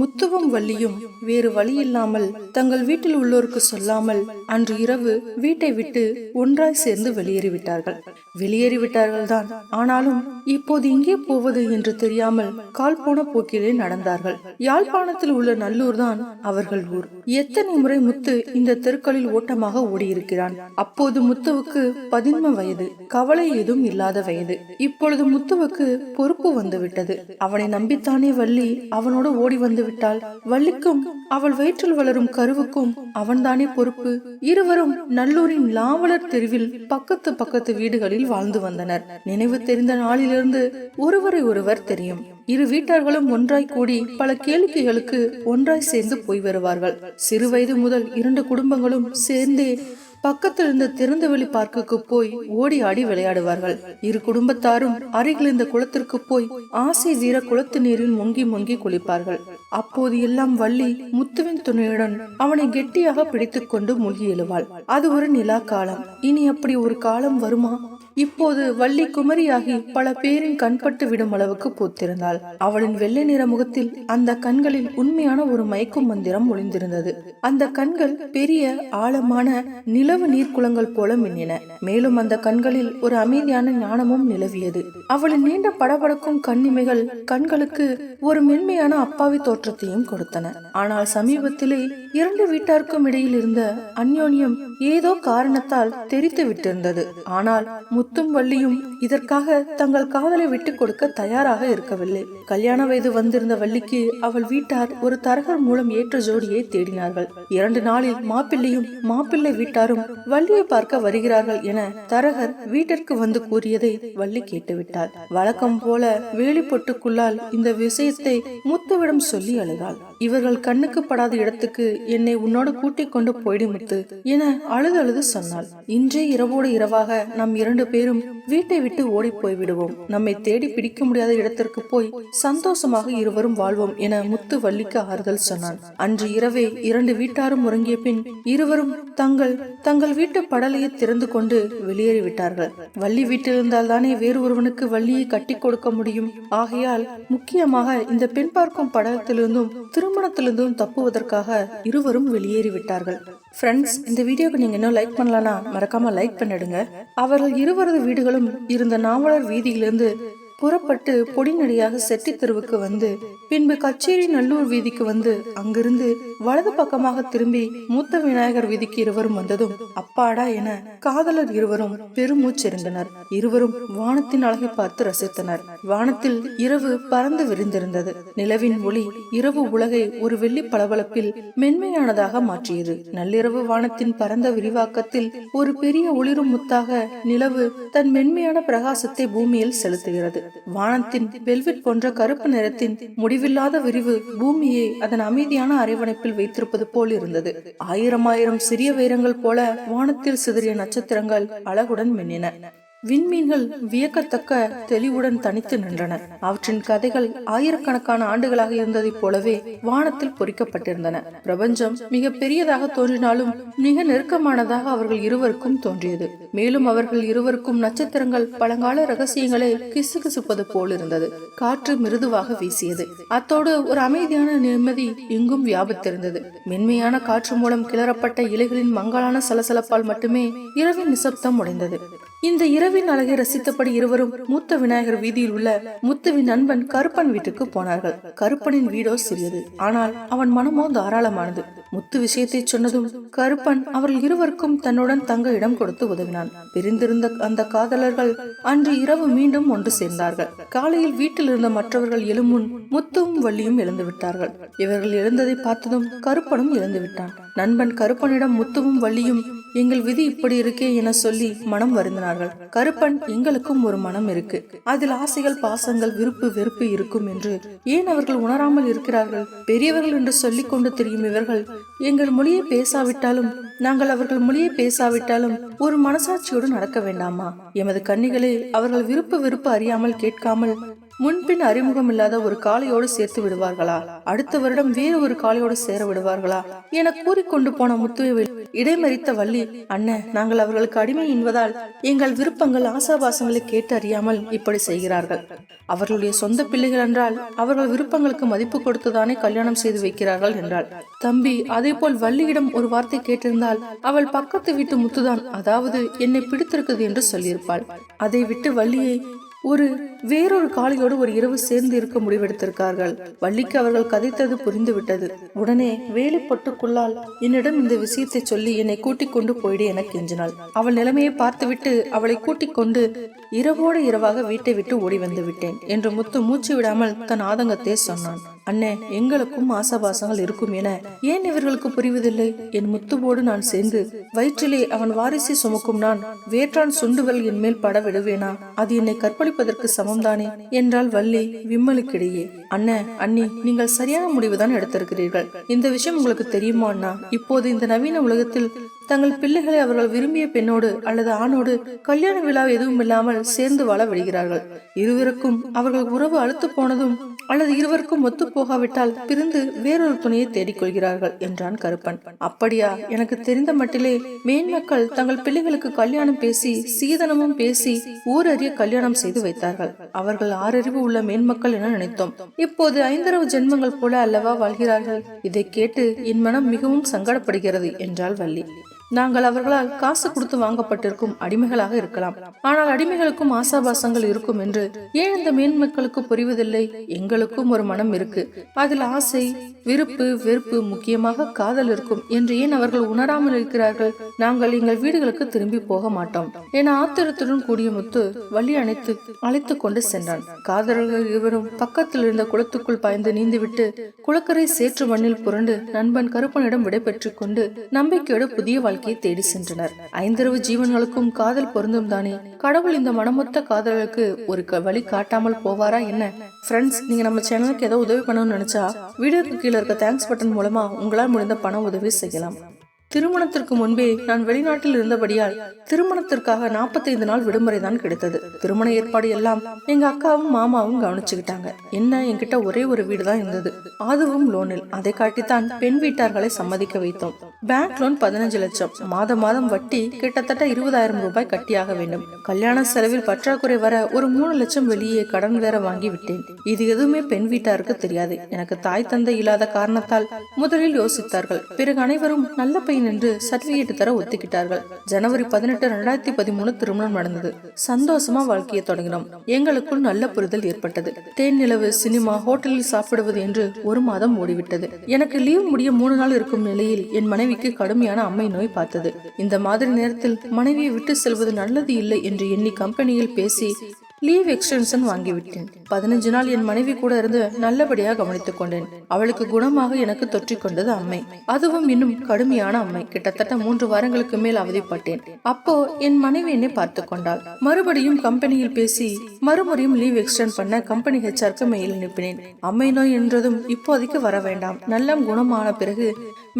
முத்துவும் வள்ளியும் வேறு வழி இல்லாமல் தங்கள் வீட்டில் உள்ளோருக்கு சொல்லாமல் அன்று இரவு வீட்டை விட்டு ஒன்றாய் சேர்ந்து வெளியேறிவிட்டார்கள். வெளியேறிவிட்டார்கள் தான் ஆனாலும் இப்போது எங்கே போவது என்று தெரியாமல் கால் போன போக்கிலே நடந்தார்கள். யாழ்ப்பாணத்தில் உள்ள நல்லூர் தான் அவர்கள் ஊர். எத்தனை முறை முத்து இந்த தெருக்களில் ஓட்டமாக ஓடியிருக்கிறான். அப்போது முத்துவுக்கு பதின்ம வயது. கவலை ஏதும் இல்லாத வயது. இப்பொழுது முத்துவுக்கு பொறுப்பு வந்துவிட்டது. அவனை நம்பித்தானே வள்ளி அவனோடு ஓடி வந்து விட்டால் வள்ளிக்கும் அவள் வயிற்றில் வளரும் கருவுக்கும் அவன்தானே பொறுப்பு. இருவரும் நல்லூரின் லாவலர் தெருவில் பக்கத்து பக்கத்து வீடுகளில் வாழ்ந்து வந்தனர். நினைவு தெரிந்த நாளிலிருந்து ஒருவரை ஒருவர் தெரியும். இரு வீட்டார்களும் ஒன்றாய் கூடி பல கேளிக்கைகளுக்கு ஒன்றாய் சேர்ந்து போய் வருவார்கள். சிறு வயது முதல் இரண்டு குடும்பங்களும் சேர்ந்தே பக்கத்தில் இருந்த திறந்தவெளி பார்க்குக்கு போய் ஓடி ஆடி விளையாடுவார்கள். இரு குடும்பத்தாரும் அருகில் இருந்த குளத்திற்கு போய் ஆசை தீர குளத்து நீரில் முங்கி முங்கி குளிப்பார்கள். அப்போது எல்லாம் வள்ளி முத்துவின் துணையுடன் அவனை கெட்டியாக பிடித்துக் கொண்டு மூழ்கி எழுவாள். அது ஒரு நிலா காலம். இனி அப்படி ஒரு காலம் வருமா? இப்போது வள்ளி குமரியாகி பல பேரின் கண்பட்டு விடும் அளவுக்கு பூத்திருந்தாள். அவளின் வெள்ளை நிற முகத்தில் அந்த கண்களில் உண்மையான ஒரு மயக்கும் மந்திரம் ஒளிந்திருந்தது. அந்த கண்கள் பெரிய ஆழமான நிலவு நீர்க்குளங்கள் போல மின்னின. மேலும் அந்த கண்களில் ஒரு அமைதியான ஞானமும் நிலவியது. அவளின் நீண்ட படபடக்கும் கண்ணிமைகள் கண்களுக்கு ஒரு மென்மையான அப்பாவி தோற்றத்தையும் கொடுத்தன. ஆனால் சமீபத்திலே இரண்டு வீட்டாருக்கும் இடையில் இருந்த அந்யோன்யம் ஏதோ காரணத்தால் தெரித்து விட்டிருந்தது. ஆனால் முத்தும் வள்ளியும் இதற்காக தங்கள் காதலை விட்டுக் கொடுக்க தயாராக இருக்கவில்லை. கல்யாண வயது வந்திருந்த வள்ளிக்கு அவள் வீட்டார் ஒரு தரகர் மூலம் ஏற்ற ஜோடியை தேடினார்கள். இரண்டு நாளில் மாப்பிள்ளையும் மாப்பிள்ளை வீட்டாரும் வள்ளியை பார்க்க வருகிறார்கள் என தரகர் வீட்டிற்கு வந்து கூறியதை வள்ளி கேட்டுவிட்டாள். வழக்கம் போல வேலி பொட்டுக்குள்ளால் இந்த விஷயத்தை முத்துவிடம் சொல்லி அழுதாள். இவர்கள் கண்ணுக்கு படாத இடத்துக்கு என்னை உன்னோடு கூட்டிக் கொண்டு போயிடு முத்து என அழுது அழுது சொன்னாள். இன்றே இரவோடு இரவாக நம் இரண்டு பேரும் வீட்டை விட்டு ஓடி போய் விடுவோம் நம்மை தேடி பிடிக்க முடியாத இடத்திற்கு போய் சந்தோஷமாக இருவரும் வாழ்வோம் என முத்து வள்ளிக்கு ஆறுதல் சொன்னான். அன்று இரவே இரண்டு வீட்டாரும் உறங்கிய பின் இருவரும் தங்கள் தங்கள் வீட்டு படலையை திறந்து கொண்டு வெளியேறிவிட்டார்கள். வள்ளி வீட்டில் இருந்தால் தானே வேறு ஒருவனுக்கு வள்ளியை கட்டி கொடுக்க முடியும். ஆகையால் முக்கியமாக இந்த பெண் பார்க்கும் படலத்திலிருந்தும் திருமணத்திலிருந்தும் தப்புவதற்காக இருவரும் வெளியேறிவிட்டார்கள். ஃப்ரெண்ட்ஸ் இந்த வீடியோக்கு நீங்க இன்னும் லைக் பண்ணலனா மறக்காம லைக் பண்ணிடுங்க. அவர்கள் இருவரது வீடுகளும் இருந்த நாவலர் வீதியிலிருந்து புறப்பட்டு பொடிநடியாக செட்டி தெருவுக்கு வந்து பின்பு கச்சேரி நல்லூர் வீதிக்கு வந்து அங்கிருந்து வலது பக்கமாக திரும்பி மூத்த விநாயகர் வீதிக்கு இருவரும் வந்ததும் அப்பாடா என காதலர் இருவரும் பெருமூச்செறிந்தனர். இருவரும் வானத்தின் அழகை பார்த்து ரசித்தனர். வானத்தில் இரவு பறந்து விரிந்திருந்தது. நிலவின் ஒளி இரவு உலகை ஒரு வெள்ளி பளபளப்பில் மென்மையானதாக மாற்றியது. நள்ளிரவு வானத்தின் பரந்த விரிவாக்கத்தில் ஒரு பெரிய ஒளிரும் முத்தாக நிலவு தன் மென்மையான பிரகாசத்தை பூமியில் செலுத்துகிறது. வானத்தின் வெல்வெட் போன்ற கருப்பு நிறத்தின் முடிவில்லாத விரிவு பூமியை அதன் அமைதியான அரைவணைப்பில் வைத்திருப்பது போல் இருந்தது. ஆயிரம் ஆயிரம் சிறிய வைரங்கள் போல வானத்தில் சிதறிய நட்சத்திரங்கள் அழகுடன் மின்னின. விண்மீன்கள் வியக்கத்தக்க தெளிவுடன் தனித்து நின்றன. அவற்றின் கதைகள் ஆயிரக்கணக்கான ஆண்டுகளாக இருந்ததைப் போலவே வானத்தில் பொறிக்கப்பட்டிருந்தன. பிரபஞ்சம் மிக பெரியதாக தோன்றினாலும் மிக நெருக்கமானதாக அவர்கள் இருவருக்கும் தோன்றியது. மேலும் அவர்கள் இருவருக்கும் நட்சத்திரங்கள் பழங்கால ரகசியங்களை கிசுகிசுப்பது போல் இருந்தது காற்று மிருதுவாக வீசியது. அத்தோடு ஒரு அமைதியான நிம்மதி இங்கும் வியாபித்திருந்தது. மென்மையான காற்று மூலம் கிளறப்பட்ட இலைகளின் மங்கலான சலசலப்பால் மட்டுமே இரவின் நிசப்தம் உடைந்தது இந்த இரவின் அழகை ரசித்தபடி இருவரும் மூத்த விநாயகர் வீதியில் உள்ள முத்துவின் நண்பன் கருப்பன் வீட்டுக்கு போனார்கள். கருப்பனின் வீடோ சிறியது. ஆனால் அவன் மனமோ தாராளமானது. முத்து விஷயத்தை சொன்னதும் கருப்பன் அவர்கள் இருவருக்கும் தன்னுடன் தங்க இடம் கொடுத்து உதவினான். பிரிந்திருந்த அந்த காதலர்கள் அன்று இரவு மீண்டும் ஒன்று சேர்ந்தார்கள். காலையில் வீட்டில் இருந்த மற்றவர்கள் எழுமுன் முத்துவும் வள்ளியும் எழுந்து விட்டார்கள். இவர்கள் எழுந்ததை பார்த்ததும் கருப்பனும் எழுந்து விட்டான். நண்பன் கருப்பனிடம் முத்துவும் வள்ளியும் எங்கள் விதி இப்படி இருக்கே என சொல்லி மனம் வருந்தினார்கள். கருப்பன் எங்களுக்கும் ஒரு மனம் இருக்கு. அதில் ஆசைகள் பாசங்கள் விருப்பு வெறுப்பு இருக்கும் என்று ஏன் அவர்கள் உணராமல் இருக்கிறார்கள்? பெரியவர்கள் என்று சொல்லிக் கொண்டு தெரியும் இவர்கள் எங்கள் மொழியை பேசாவிட்டாலும் நாங்கள் அவர்கள் மொழியை பேசாவிட்டாலும் ஒரு மனசாட்சியோடு நடக்க வேண்டாமா? எமது கன்னிகளை அவர்கள் விருப்பு வெறுப்பு அறியாமல் கேட்காமல் முன்பின் அறிமுகம் இல்லாத ஒரு காளையோடு சேர்த்து விடுவார்களா? அடுத்த வருடம் வேறு ஒரு காளையோடு சேர விடுவார்களா? என கூறிக்கொண்டு போன முத்துவை இடைமறித்த வள்ளி அண்ணன் நாங்கள் அவர்களுக்கு அடிமை என்பதால் எங்கள் விருப்பங்கள் ஆசாபாசங்களை கேட்டு அறியாமல் இப்படி செய்கிறார்கள். அவர்களுடைய சொந்த பிள்ளைகள் என்றால் அவர்கள் விருப்பங்களுக்கு மதிப்பு கொடுத்துதானே கல்யாணம் செய்து வைக்கிறார்கள் என்றாள். தம்பி அதே போல் வள்ளியிடம் ஒரு வார்த்தை கேட்டிருந்தால் அவள் பக்கத்து வீட்டு முத்துதான் அதாவது என்னை பிடித்திருக்குது என்று சொல்லியிருப்பாள். அதை விட்டு வள்ளியை ஒரு வேறொரு காளியோடு ஒரு இரவு சேர்ந்து இருக்க முடிவெடுத்திருக்கார்கள். வள்ளிக்கு அவர்கள் கதைத்தது புரிந்துவிட்டது. உடனே வேலைப்பட்டுக்குள்ளால் என்னிடம் இந்த விஷயத்தை சொல்லி என்னை கூட்டிக் கொண்டு போயிடு என கெஞ்சினாள். அவள் நிலைமையை பார்த்துவிட்டு அவளை கூட்டிக் கொண்டு இரவோடு இரவாக வீட்டை விட்டு ஓடி வந்து விட்டேன் என்று முத்து மூச்சு விடாமல் தன் ஆதங்கத்தை சொன்னான். அண்ணே எங்களுக்கும் ஆசாபாசங்கள் இருக்கும் என ஏன் இவர்களுக்கு புரிவதில்லை? என் முத்துவோடு நான் சேர்ந்து வயிற்றிலே அவன் வாரிசை சுமக்கும் நான் வேற்றான் சுண்டுவல் என் மேல் பட விடுவேனா? அது என்னை கற்பழிப்பதற்கு சமம்தானே? என்றால் வள்ளி. விம்மலுக்கிடையே அண்ணன் அண்ணி நீங்கள் சரியான முடிவுதான் எடுத்திருக்கிறீர்கள். இந்த விஷயம் உங்களுக்கு தெரியுமா அண்ணா இப்போது இந்த நவீன உலகத்தில் தங்கள் பிள்ளைகளை அவர்கள் விரும்பிய பெண்ணோடு அல்லது ஆணோடு கல்யாண விழா எதுவும் இல்லாமல் சேர்ந்து வாழ விடுகிறார்கள். இருவருக்கும் அவர்கள் உறவு அழுத்து போனதும் அல்லது இருவருக்கும் ஒத்து போகாவிட்டால் பிரிந்து வேறொரு துணையை தேடிக்கொள்கிறார்கள் என்றான் கருப்பன். அப்படியா? எனக்கு தெரிந்த மட்டிலே மேன்மக்கள் தங்கள் பிள்ளைகளுக்கு கல்யாணம் பேசி சீதனமும் பேசி ஊரறிய கல்யாணம் செய்து வைத்தார்கள். அவர்கள் ஆறறிவு உள்ள மேன்மக்கள் என நினைத்தோம். இப்போது ஐந்தரவு ஜென்மங்கள் போல அல்லவா வாழ்கிறார்கள்? இதை கேட்டு என் மனம் மிகவும் சங்கடப்படுகிறது என்றாள் வள்ளி. நாங்கள் அவர்களால் காசு கொடுத்து வாங்கப்பட்டிருக்கும் அடிமைகளாக இருக்கலாம். ஆனால் அடிமைகளுக்கும் ஆசாபாசங்கள் இருக்கும் என்று ஏன் இந்த மேன்மக்களுக்கு புரிவதில்லை? எங்களுக்கும் ஒரு மனம் இருக்கு. அதில் ஆசை விருப்பு வெறுப்பு முக்கியமாக காதல் இருக்கும். என்று ஏன் அவர்கள் உணராமல் இருக்கிறார்கள்? நாங்கள் எங்கள் வீடுகளுக்கு திரும்பி போக மாட்டோம். என ஆத்திரத்துடன் கூடிய முத்து வழி அணைத்து அழைத்து கொண்டு சென்றான். காதலர்கள் இருவரும் பக்கத்தில் இருந்த குளத்துக்குள் பாய்ந்து நீந்துவிட்டு குளக்கரை சேற்று மண்ணில் புரண்டு நண்பன் கருப்பனிடம் விடை பெற்றுக் கொண்டு நம்பிக்கையோடு புதிய வாழ்க்கை வாழ்க்கையை தேடி சென்றனர். ஐந்தரவு ஜீவன்களுக்கும் காதல் பொருந்தும் தானே? கடவுள் இந்த மனமொத்த காதலுக்கு ஒரு க- வழி காட்டாமல் போவாரா என்ன? ஃப்ரெண்ட்ஸ் நீங்க நம்ம சேனலுக்கு ஏதோ உதவி பண்ணணும்னு நினைச்சா வீடியோக்கு கீழே இருக்க தேங்க்ஸ் பட்டன் மூலமா உங்களால் முடிந்த பண உதவி செய்யலாம். திருமணத்திற்கு முன்பே நான் வெளிநாட்டில் இருந்தபடியால் திருமணத்திற்காக 45 நாள் விடுமுறை தான் கிடைத்தது. திருமண ஏற்பாடு எல்லாம் எங்க அக்காவும் மாமாவும் கவனிச்சுக்கிட்டாங்க. என்ன என்கிட்ட ஒரே ஒரு வீடு தான் இருந்தது. அதுவும் லோனில். அதை காட்டித்தான் பெண் வீட்டார்களை சம்மதிக்க வைத்தோம். பேங்க் லோன் பதினஞ்சு லட்சம். மாதம் மாதம் வட்டி கிட்டத்தட்ட இருபதாயிரம் ரூபாய் கட்டியாக வேண்டும். கல்யாண செலவில் பற்றாக்குறை வர ஒரு மூணு லட்சம் வெளியே கடன் வேற வாங்கி விட்டேன். இது எதுவுமே பெண் வீட்டாருக்கு தெரியாது. எனக்கு தாய் தந்தை இல்லாத காரணத்தால் முதலில் யோசித்தார்கள். பிறகு அனைவரும் நல்ல பையன் என்று சர்டிபிகேட் தர ஒத்துக்கிட்டார்கள். ஜனவரி பதினெட்டு ரெண்டாயிரத்தி பதிமூணு திருமணம் நடந்தது. சந்தோஷமா வாழ்க்கையை தொடங்கினோம். எங்களுக்குள் நல்ல புரிதல் ஏற்பட்டது. தேன் நிலவு சினிமா ஹோட்டலில் சாப்பிடுவது என்று ஒரு மாதம் ஓடிவிட்டது. எனக்கு லீவ் முடிய மூணு நாள் இருக்கும் நிலையில் என் மனைவிக்கு கடுமையான அம்மை நோய் பார்த்தது. இந்த மாதிரி நேரத்தில் மனைவியை விட்டு செல்வது நல்லது இல்லை என்று எண்ணி கம்பெனியில் பேசி லீவ் எக்ஸ்டென்ஷன் வாங்கிவிட்டேன். பதினஞ்சு நாள் என் மனைவி கூட இருந்து நல்லபடியாக கவனித்துக் கொண்டேன். அவளுக்கு குணமாக எனக்கு தொற்றிக் கொண்டது அம்மை. அதுவும் இன்னும் கடுமையான அம்மை. கிட்டத்தட்ட மூன்று வாரங்களுக்கு மேல் அவதிப்பட்டேன். அப்போ என் மனைவி என்னை பார்த்து கொண்டாள். மறுபடியும் கம்பெனியில் பேசி மறுமுறையும் லீவ் எக்ஸ்டெண்ட் பண்ண கம்பெனி ஹெச்ஆர்க்கு மெயில் அனுப்பினேன். அம்மை நோய் என்றதும் இப்போதைக்கு வர வேண்டாம். நல்ல குணமான பிறகு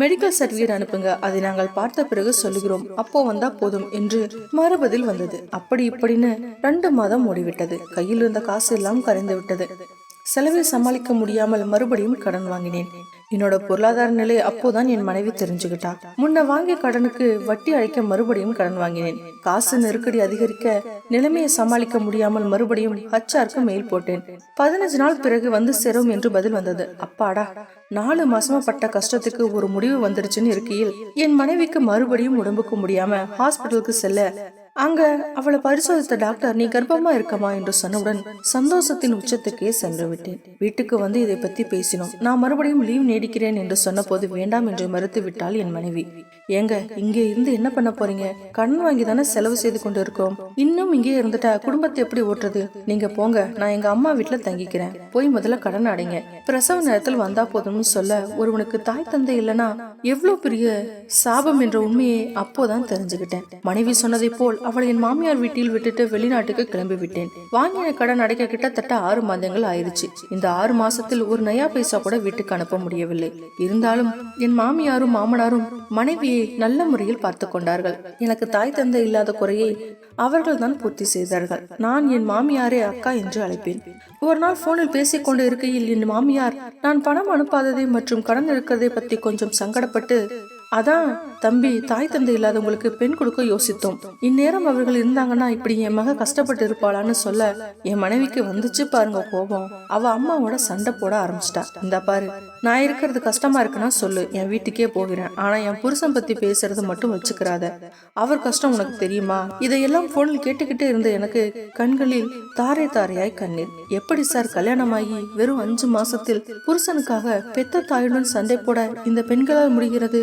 மெடிக்கல் சர்டிபிகேட் அனுப்புங்க. அதை நாங்கள் பார்த்த பிறகு சொல்லுகிறோம். அப்போ வந்தா போதும் என்று மறுபதில் வந்தது. அப்படி இப்படின்னு ரெண்டு மாதம் விட்டது. கையில் இருந்த காசு எல்லாம் கரைந்து விட்டது. செலவை சமாளிக்க முடியாமல் மறுபடியும் கடன் வாங்கினேன். என்னோட பொருளாதார நிலை அப்போதான் என் மனைவி தெரிஞ்சுக்கிட்டா. முன்ன வாங்கிய கடனுக்கு வட்டி அழைக்க மறுபடியும் கடன் வாங்கினேன். காசு நெருக்கடி அதிகரிக்க நிலைமையை சமாளிக்க முடியாமல் மறுபடியும் ஹச்ஆருக்கு மெயில் போட்டேன். பதினஞ்சு நாள் பிறகு வந்து சேரும் என்று பதில் வந்தது. அப்பாடா நாலு மாசமா பட்ட கஷ்டத்துக்கு ஒரு முடிவு வந்துருச்சுன்னு இருக்கையில் என் மனைவிக்கு மறுபடியும் உடம்புக்கு முடியாம ஹாஸ்பிட்டலுக்கு செல்ல அங்க அவளை பரிசோதித்த டாக்டர் நீ கர்ப்பமா இருக்கமா? என்று சொன்னவுடன் சந்தோஷத்தின் உச்சத்துக்கே சென்று விட்டேன். வீட்டுக்கு வந்து இதை பத்தி பேசினோம். நான் மறுபடியும் லீவ் நீடிக்கிறேன் என்று சொன்னபோது வேண்டாம் என்று மறுத்து விட்டாள் என் மனைவி. ஏங்க இங்கே இருந்து என்ன பண்ண போறீங்க? கடன் வாங்கி தானே செலவு செய்து கொண்டு இருக்கோம். இன்னும் இங்கே இருந்துட்டா குடும்பத்தை எப்படி ஓட்டுறது? நீங்க போங்க நான் எங்க அம்மா வீட்டுல தங்கிக்கிறேன். போய் முதல்ல கடன் அடைங்க. பிரசவ நேரத்தில் வந்தா போதும்னு சொல்ல ஒருவனுக்கு தாய் தந்தை இல்லனா எவ்வளவு பெரிய சாபம் என்ற உண்மையை அப்போதான் தெரிஞ்சுக்கிட்டேன். மனைவி சொன்னதை போல் அவளை என் மாமியார் வீட்டில் விட்டுட்டு வெளிநாட்டுக்கு கிளம்பி விட்டேன் வாங்கின கடன் அடைக்க கிட்டத்தட்ட ஆறு மாதங்கள் ஆயிருச்சு. இந்த ஆறு மாசத்தில் ஒரு நயா பைசா கூட வீட்டுக்கு அனுப்ப முடியவில்லை. இருந்தாலும் என் மாமியாரும் மாமனாரும் மனைவியை நல்ல முறையில் பார்த்து கொண்டார்கள். எனக்கு தாய் தந்தை இல்லாத குறையை அவர்கள் தான் பூர்த்தி செய்தார்கள். நான் என் மாமியாரே அக்கா என்று அழைப்பேன். ஒரு நாள் போனில் பேசிக் கொண்டு இருக்கையில் என் மாமியார் நான் பணம் அனுப்பாததை மற்றும் கடன் இருக்கிறதை பத்தி கொஞ்சம் சங்கடப்பட்டு அதான் தம்பி தாய் தந்தை இல்லாதவங்களுக்கு பெண் கொடுக்க யோசித்தோம். இந்நேரம் அவர்கள் இருந்தாங்கன்னா இப்படி என் மக கஷ்டப்பட்டு இருப்பாளான்னு சொல்ல என் மனைவிக்கு வந்துச்சு பாருங்க கோபம். அவ அம்மாவோட சண்டை போட ஆரம்பிச்சிட்டா. இந்த பாரு நான் இருக்கிறது கஷ்டமா இருக்குன்னா சொல்லு என் வீட்டுக்கே போகிறேன். ஆனா என் புருஷன் பத்தி பேசுறது மட்டும் வச்சுக்கிறாத. அவர் கஷ்டம் உனக்கு தெரியுமா? இதையெல்லாம் போனில் கேட்டுக்கிட்டே இருந்த எனக்கு கண்களில் தாரை தாரையாய் கண்ணீர். எப்படி சார் கல்யாணமாகி வெறும் அஞ்சு மாசத்தில் புருஷனுக்காக பெத்த தாயுடன் சண்டை போட இந்த பெண்களால் முடிகிறது?